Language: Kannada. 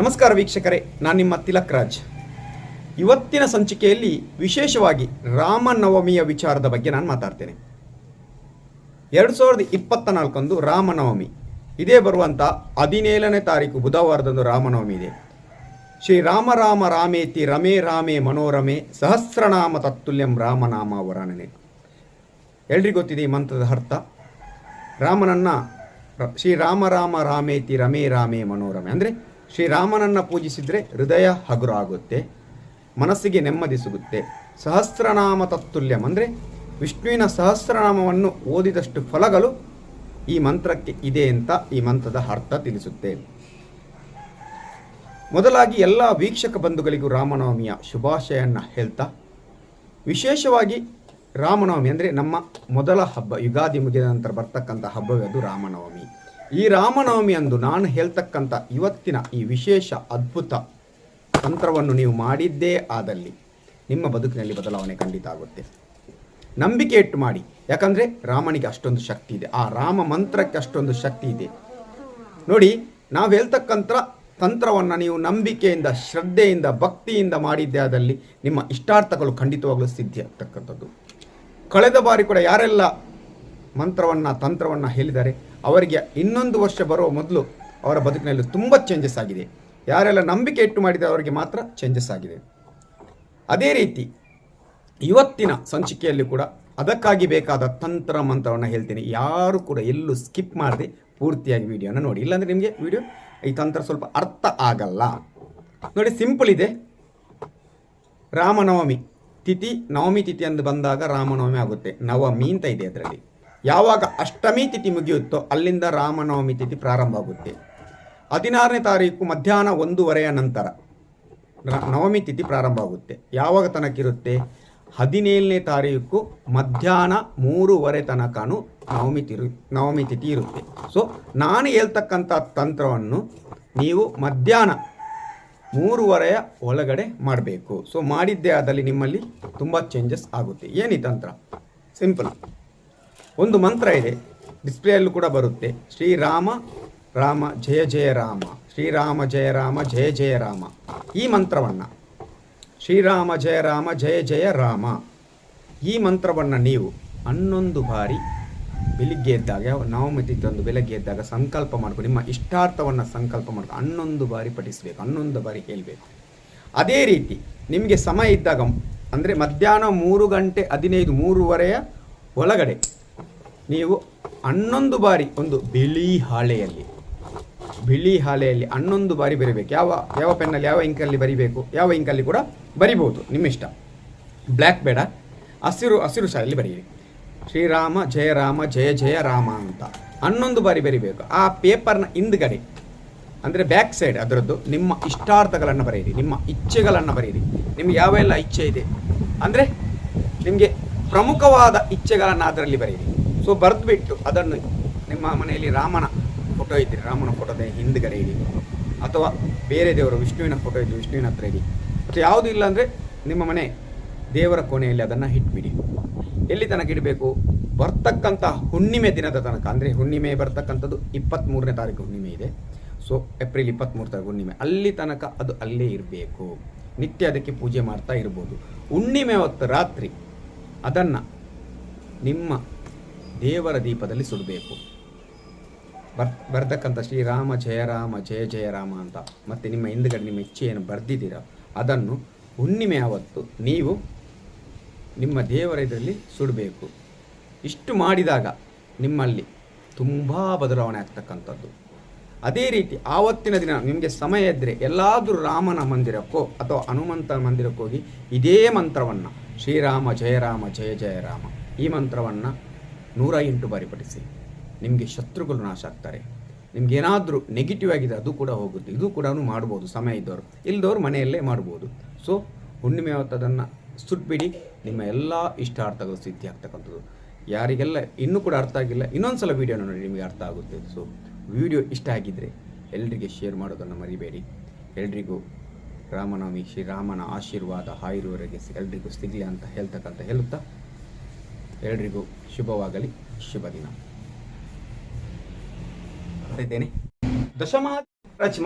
ನಮಸ್ಕಾರ ವೀಕ್ಷಕರೇ, ನಾನು ನಿಮ್ಮ ತಿಲಕ್ ರಾಜ್. ಇವತ್ತಿನ ಸಂಚಿಕೆಯಲ್ಲಿ ವಿಶೇಷವಾಗಿ ರಾಮನವಮಿಯ ವಿಚಾರದ ಬಗ್ಗೆ ನಾನು ಮಾತಾಡ್ತೇನೆ. ಎರಡು ಸಾವಿರದ ಇಪ್ಪತ್ತ ನಾಲ್ಕಂದು ರಾಮನವಮಿ. ಇದೇ ಬರುವಂಥ ಹದಿನೇಳನೇ ತಾರೀಕು ಬುಧವಾರದಂದು ರಾಮನವಮಿ ಇದೆ. ಶ್ರೀ ರಾಮ ರಾಮ ರಾಮೇತಿ ರಮೇ ರಾಮೇ ಮನೋರಮೆ ಸಹಸ್ರನಾಮ ತತ್ತುಲ್ಯಂ ರಾಮನಾಮ ವರಾಣನೆ ಎಲ್ರಿಗೂ ಗೊತ್ತಿದೆ ಈ ಮಂತ್ರದ ಅರ್ಥ? ರಾಮನನ್ನ ಶ್ರೀ ರಾಮ ರಾಮ ರಾಮೇತಿ ರಮೇ ರಾಮೇ ಮನೋರಮೆ. ಅಂದರೆ ಶ್ರೀರಾಮನನ್ನು ಪೂಜಿಸಿದರೆ ಹೃದಯ ಹಗುರ ಆಗುತ್ತೆ ಮನಸ್ಸಿಗೆ ನೆಮ್ಮದಿ ಸಿಗುತ್ತೆ. ಸಹಸ್ರನಾಮ ತತ್ತುಲ್ಯಂ ಅಂದರೆ ವಿಷ್ಣುವಿನ ಸಹಸ್ರನಾಮವನ್ನು ಓದಿದಷ್ಟು ಫಲಗಳು ಈ ಮಂತ್ರಕ್ಕೆ ಇದೆ ಅಂತ ಈ ಮಂತ್ರದ ಅರ್ಥ ತಿಳಿಸುತ್ತೆ. ಮೊದಲಾಗಿ ಎಲ್ಲ ವೀಕ್ಷಕ ಬಂಧುಗಳಿಗೂ ರಾಮನವಮಿಯ ಶುಭಾಶಯನ್ನ ಹೇಳ್ತಾ, ವಿಶೇಷವಾಗಿ ರಾಮನವಮಿ ಅಂದರೆ ನಮ್ಮ ಮೊದಲ ಹಬ್ಬ, ಯುಗಾದಿ ಮುಗಿದ ನಂತರ ಬರ್ತಕ್ಕಂಥ ಹಬ್ಬವೇ ಅದು ರಾಮನವಮಿ. ಈ ರಾಮನವಮಿ ಅಂದು ನಾನು ಹೇಳ್ತಕ್ಕಂಥ ಇವತ್ತಿನ ಈ ವಿಶೇಷ ಅದ್ಭುತ ತಂತ್ರವನ್ನು ನೀವು ಮಾಡಿದ್ದೇ ಆದಲ್ಲಿ ನಿಮ್ಮ ಬದುಕಿನಲ್ಲಿ ಬದಲಾವಣೆ ಖಂಡಿತ ಆಗುತ್ತೆ. ನಂಬಿಕೆ ಇಟ್ಟು ಮಾಡಿ. ಯಾಕಂದರೆ ರಾಮನಿಗೆ ಅಷ್ಟೊಂದು ಶಕ್ತಿ ಇದೆ. ಆ ರಾಮ ಮಂತ್ರಕ್ಕೆ ಅಷ್ಟೊಂದು ಶಕ್ತಿ ಇದೆ. ನೋಡಿ, ನಾವು ಹೇಳ್ತಕ್ಕಂಥ ತಂತ್ರವನ್ನು ನೀವು ನಂಬಿಕೆಯಿಂದ, ಶ್ರದ್ಧೆಯಿಂದ, ಭಕ್ತಿಯಿಂದ ಮಾಡಿದ್ದೇ ಆದಲ್ಲಿ ನಿಮ್ಮ ಇಷ್ಟಾರ್ಥಗಳು ಖಂಡಿತವಾಗಲೂ ಸಿದ್ಧಿ ಆಗ್ತಕ್ಕಂಥದ್ದು ಕಳೆದ ಬಾರಿ ಕೂಡ ಯಾರೆಲ್ಲ ಮಂತ್ರವನ್ನು, ತಂತ್ರವನ್ನು ಹೇಳಿದ್ದಾರೆ. ಅವರಿಗೆ ಇನ್ನೊಂದು ವರ್ಷ ಬರುವ ಮೊದಲು ಅವರ ಬದುಕಿನಲ್ಲಿ ತುಂಬ ಚೇಂಜಸ್ ಆಗಿದೆ. ಯಾರೆಲ್ಲ ನಂಬಿಕೆ ಇಟ್ಟು ಮಾಡಿದರೆ ಅವರಿಗೆ ಮಾತ್ರ ಚೇಂಜಸ್ ಆಗಿದೆ. ಅದೇ ರೀತಿ ಇವತ್ತಿನ ಸಂಚಿಕೆಯಲ್ಲಿ ಕೂಡ ಅದಕ್ಕಾಗಿ ಬೇಕಾದ ತಂತ್ರ, ಮಂತ್ರವನ್ನು ಹೇಳ್ತೀನಿ. ಯಾರು ಕೂಡ ಎಲ್ಲೂ ಸ್ಕಿಪ್ ಮಾಡದೆ ಪೂರ್ತಿಯಾಗಿ ವಿಡಿಯೋನ ನೋಡಿ. ಇಲ್ಲಾಂದರೆ ನಿಮಗೆ ವಿಡಿಯೋ ಈ ತಂತ್ರ ಸ್ವಲ್ಪ ಅರ್ಥ ಆಗಲ್ಲ. ನೋಡಿ ಸಿಂಪಲ್ ಇದೆ. ರಾಮನವಮಿ ತಿಥಿ, ನವಮಿ ತಿಥಿ ಎಂದು ಬಂದಾಗ ರಾಮನವಮಿ ಆಗುತ್ತೆ. ನವಮಿ ಅಂತ ಇದೆ ಅದರಲ್ಲಿ. ಯಾವಾಗ ಅಷ್ಟಮಿ ತಿಥಿ ಮುಗಿಯುತ್ತೋ ಅಲ್ಲಿಂದ ರಾಮನವಮಿ ತಿಥಿ ಪ್ರಾರಂಭ ಆಗುತ್ತೆ ಹದಿನಾರನೇ ತಾರೀಕು ಮಧ್ಯಾಹ್ನ ಒಂದೂವರೆಯ ನಂತರ ನವಮಿ ತಿಥಿ ಪ್ರಾರಂಭ ಆಗುತ್ತೆ ಯಾವಾಗ ತನಕ ಇರುತ್ತೆ ಹದಿನೇಳನೇ ತಾರೀಕು ಮಧ್ಯಾಹ್ನ ಮೂರುವರೆ ತನಕನೂ ನವಮಿ ತಿರು, ನವಮಿ ತಿಥಿ ಇರುತ್ತೆ. ಸೊ ನಾನು ಹೇಳ್ತಕ್ಕಂಥ ತಂತ್ರವನ್ನು ನೀವು ಮಧ್ಯಾಹ್ನ ಮೂರುವರೆಯ ಒಳಗಡೆ ಮಾಡಬೇಕು. ಸೊ ಮಾಡಿದ್ದೇ ಆದಲ್ಲಿ ನಿಮ್ಮಲ್ಲಿ ತುಂಬ ಚೇಂಜಸ್ ಆಗುತ್ತೆ. ಏನು ತಂತ್ರ? ಸಿಂಪಲ್ ಒಂದು ಮಂತ್ರ ಇದೆ. ಡಿಸ್ಪ್ಲೇಯಲ್ಲೂ ಕೂಡ ಬರುತ್ತೆ. ಶ್ರೀರಾಮ ರಾಮ ಜಯ ಜಯ ರಾಮ. ಶ್ರೀರಾಮ ಜಯ ರಾಮ, ಜಯ ಜಯ ರಾಮ. ಈ ಮಂತ್ರವನ್ನು ಶ್ರೀರಾಮ ಜಯ ರಾಮ, ಜಯ ಜಯ ರಾಮ. ಈ ಮಂತ್ರವನ್ನು ನೀವು ಹನ್ನೊಂದು ಬಾರಿ ಬೆಳಿಗ್ಗೆ ಎದ್ದಾಗ, ಯಾವ ತಂದು ಬೆಳಗ್ಗೆ ಎದ್ದಾಗ ಸಂಕಲ್ಪ ಮಾಡ್ಕೊಂಡು, ನಿಮ್ಮ ಇಷ್ಟಾರ್ಥವನ್ನು ಸಂಕಲ್ಪ ಮಾಡ್ಕೊಂಡು ಹನ್ನೊಂದು ಬಾರಿ ಪಠಿಸಬೇಕು, ಹನ್ನೊಂದು ಬಾರಿ ಹೇಳಬೇಕು. ಅದೇ ರೀತಿ ನಿಮಗೆ ಸಮಯ ಇದ್ದಾಗ, ಅಂದರೆ ಮಧ್ಯಾಹ್ನ ಮೂರು ಗಂಟೆ ಹದಿನೈದು, ಮೂರುವರೆಯ ಒಳಗಡೆ ನೀವು ಹನ್ನೊಂದು ಬಾರಿ ಒಂದು ಬಿಳಿ ಹಾಳೆಯಲ್ಲಿ ಬಿಳಿ ಹಾಳೆಯಲ್ಲಿ ಹನ್ನೊಂದು ಬಾರಿ ಬರಿಬೇಕು. ಯಾವ ಯಾವ ಪೆನ್ನಲ್ಲಿ, ಯಾವ ಇಂಕಲ್ಲಿ ಬರಿಬೇಕು? ಯಾವ ಇಂಕಲ್ಲಿ ಕೂಡ ಬರಿಬೋದು ನಿಮ್ಮ ಇಷ್ಟ. ಬ್ಲ್ಯಾಕ್ ಬೇಡ. ಹಸಿರು ಹಸಿರು ಶಾಲೆಯಲ್ಲಿ ಬರೀರಿ. ಶ್ರೀರಾಮ, ಜಯ ರಾಮ, ಜಯ ಜಯ ರಾಮ ಅಂತ. ಹನ್ನೊಂದು ಬಾರಿ ಬರಿಬೇಕು. ಆ ಪೇಪರ್ನ ಹಿಂದ್ಗಡೆ, ಅಂದರೆ ಬ್ಯಾಕ್ ಸೈಡ್ ಅದರದ್ದು ನಿಮ್ಮ ಇಷ್ಟಾರ್ಥಗಳನ್ನು ಬರೆಯಿರಿ ನಿಮ್ಮ ಇಚ್ಛೆಗಳನ್ನು ಬರೆಯಿರಿ ನಿಮ್ಗೆ ಯಾವೆಲ್ಲ ಇಚ್ಛೆ ಇದೆ? ಅಂದರೆ ನಿಮಗೆ ಪ್ರಮುಖವಾದ ಇಚ್ಛೆಗಳನ್ನು ಅದರಲ್ಲಿ ಬರೆಯಿರಿ ಸೊ ಬರೆದುಬಿಟ್ಟು ಅದನ್ನು ನಿಮ್ಮ ಮನೆಯಲ್ಲಿ ರಾಮನ ಫೋಟೋ ಇದ್ದರೆ ರಾಮನ ಫೋಟೋದ ಹಿಂದ್ಗಡೆ ಇಡಿ ಅಥವಾ ಬೇರೆ ದೇವರು, ವಿಷ್ಣುವಿನ ಫೋಟೋ ಇದ್ದು ವಿಷ್ಣುವಿನ ಹತ್ರ ಇಡಿ ಮತ್ತು ಯಾವುದು ಇಲ್ಲ ಅಂದರೆ ನಿಮ್ಮ ಮನೆ ದೇವರ ಕೋಣೆಯಲ್ಲಿ ಅದನ್ನು ಇಟ್ಬಿಡಿ. ಎಲ್ಲಿ ತನಕ ಇಡಬೇಕು? ಬರ್ತಕ್ಕಂಥ ಹುಣ್ಣಿಮೆ ದಿನದ ತನಕ. ಅಂದರೆ ಹುಣ್ಣಿಮೆ ಬರ್ತಕ್ಕಂಥದ್ದು ಇಪ್ಪತ್ತ್ಮೂರನೇ ತಾರೀಕು ಹುಣ್ಣಿಮೆ ಇದೆ. ಸೊ ಏಪ್ರಿಲ್ ಇಪ್ಪತ್ತ್ಮೂರು ತಾರೀಕು ಹುಣ್ಣಿಮೆ. ಅಲ್ಲಿ ತನಕ ಅದು ಅಲ್ಲೇ ಇರಬೇಕು. ನಿತ್ಯ ಅದಕ್ಕೆ ಪೂಜೆ ಮಾಡ್ತಾ ಇರ್ಬೋದು. ಹುಣ್ಣಿಮೆ ಹೊತ್ತು ರಾತ್ರಿ ಅದನ್ನು ನಿಮ್ಮ ದೇವರ ದೀಪದಲ್ಲಿ ಸುಡಬೇಕು. ಬರ್, ಬರ್ತಕ್ಕಂಥ ಶ್ರೀರಾಮ ಜಯ ರಾಮ ಜಯ ರಾಮ ಅಂತ. ಮತ್ತು ನಿಮ್ಮ ಹಿಂದ್ಗಡೆ ನಿಮ್ಮ ಇಚ್ಛೆಯನ್ನು ಬರೆದಿದ್ದೀರ? ಅದನ್ನು ಹುಣ್ಣಿಮೆ ಆವತ್ತು ನೀವು ನಿಮ್ಮ ದೇವರ ಇದರಲ್ಲಿ ಸುಡಬೇಕು. ಇಷ್ಟು ಮಾಡಿದಾಗ ನಿಮ್ಮಲ್ಲಿ ತುಂಬ ಬದಲಾವಣೆ ಆಗ್ತಕ್ಕಂಥದ್ದು. ಅದೇ ರೀತಿ ಆವತ್ತಿನ ದಿನ ನಿಮಗೆ ಸಮಯ ಇದ್ದರೆ ಎಲ್ಲಾದರೂ ರಾಮನ ಮಂದಿರಕ್ಕೋ ಅಥವಾ ಹನುಮಂತ ಮಂದಿರಕ್ಕೋಗಿ ಇದೇ ಮಂತ್ರವನ್ನು ಶ್ರೀರಾಮ ಜಯ ರಾಮ ಜಯ ಜಯ ರಾಮ ಈ ಮಂತ್ರವನ್ನು ನೂರ ಎಂಟು ಬಾರಿ ಪಠಿಸಿ. ನಿಮಗೆ ಶತ್ರುಗಳು ನಾಶ ಆಗ್ತಾರೆ. ನಿಮ್ಗೆ ಏನಾದರೂ ನೆಗೆಟಿವ್ ಆಗಿದೆ ಅದು ಕೂಡ ಹೋಗುತ್ತೆ. ಇದು ಕೂಡ ಮಾಡ್ಬೋದು. ಸಮಯ ಇದ್ದವರು. ಇಲ್ಲದವ್ರು ಮನೆಯಲ್ಲೇ ಮಾಡ್ಬೋದು. ಸೊ ಹುಣ್ಣಿಮೆ ಹೊತ್ತು ಅದನ್ನು ಸುಟ್ಬಿಡಿ. ನಿಮ್ಮ ಎಲ್ಲ ಇಷ್ಟಾರ್ಥಗಳು ಸಿದ್ಧಿ ಆಗ್ತಕ್ಕಂಥದ್ದು. ಯಾರಿಗೆಲ್ಲ ಇನ್ನೂ ಕೂಡ ಅರ್ಥ ಆಗಿಲ್ಲ ಇನ್ನೊಂದು ಸಲ ವೀಡಿಯೋನ ನೋಡಿ ನಿಮಗೆ ಅರ್ಥ ಆಗುತ್ತೆ. ಸೊ ವಿಡಿಯೋ ಇಷ್ಟ ಆಗಿದ್ದರೆ ಎಲ್ರಿಗೆ ಶೇರ್ ಮಾಡೋದನ್ನು ಮರಿಬೇಡಿ. ಎಲ್ರಿಗೂ ರಾಮನವಮಿ ಶ್ರೀರಾಮನ ಆಶೀರ್ವಾದ ಹಾಯಿರುವವರೆಗೆ ಎಲ್ರಿಗೂ ಸಿಗಲಿ ಅಂತ ಹೇಳ್ತಕ್ಕಂಥ ಹೇಳುತ್ತಾ ಎಲ್ರಿಗೂ ಶುಭವಾಗಲಿ ಶುಭ ದಿನ ಇದ್ದೇನೆ ದಶಮಾ